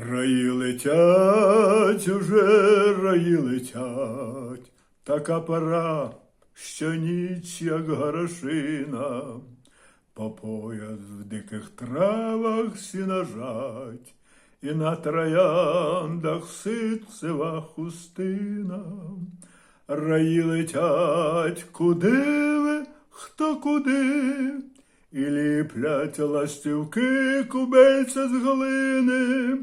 Раї летять уже, раї летять, така пора, що ніч, як горошина, по пояс в диких травах сінажать, і на трояндах ситцева хустина. Раї летять, куди ви, хто куди, і ліплять ластівки кубельця з глини,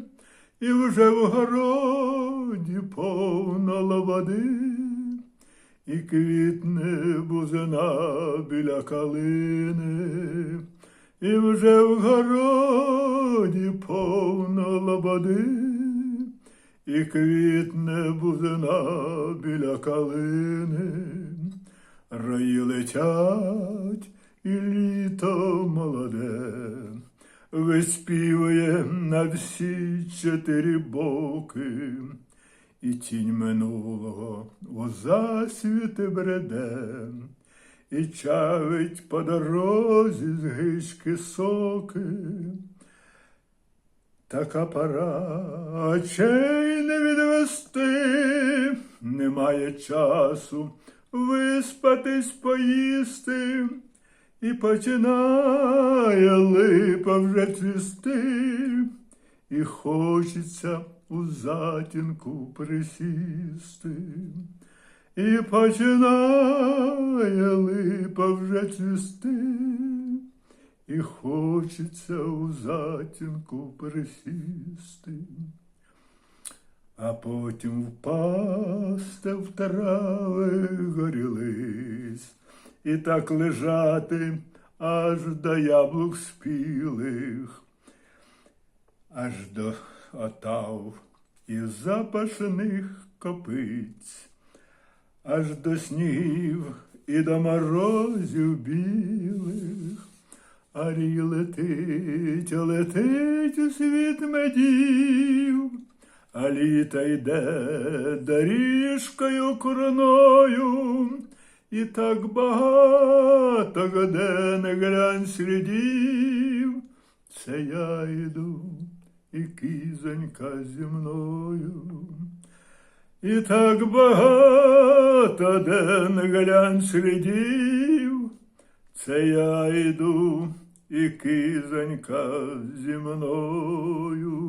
і вже в городі повно лободи, і квітне бузина біля калини, і вже в городі повно лободи, і квітне бузина біля калини, раї летять, і літо молоде, виспівує на всі чотири боки, і тінь минулого у засвіти бреде, і чавить по дорозі з гички соки. Така пора очей не відвести, немає часу виспатись, поїсти, і починає липа вже цвісти, і хочеться у затінку присісти, і починає липа вже цвісти. І хочеться у затінку присісти, а потім впасти в трави горілись, і так лежати аж до яблук спілих, аж до отав і запашних копиць, аж до снігів і до морозів білих. Арій летить, летить у світ медів, а літа йде доріжкою короною, і так багато де не глянь слідів. Це я йду, і кізонька зі мною. І так багато де не глянь слідів. Це я йду, і кизонька зі мною.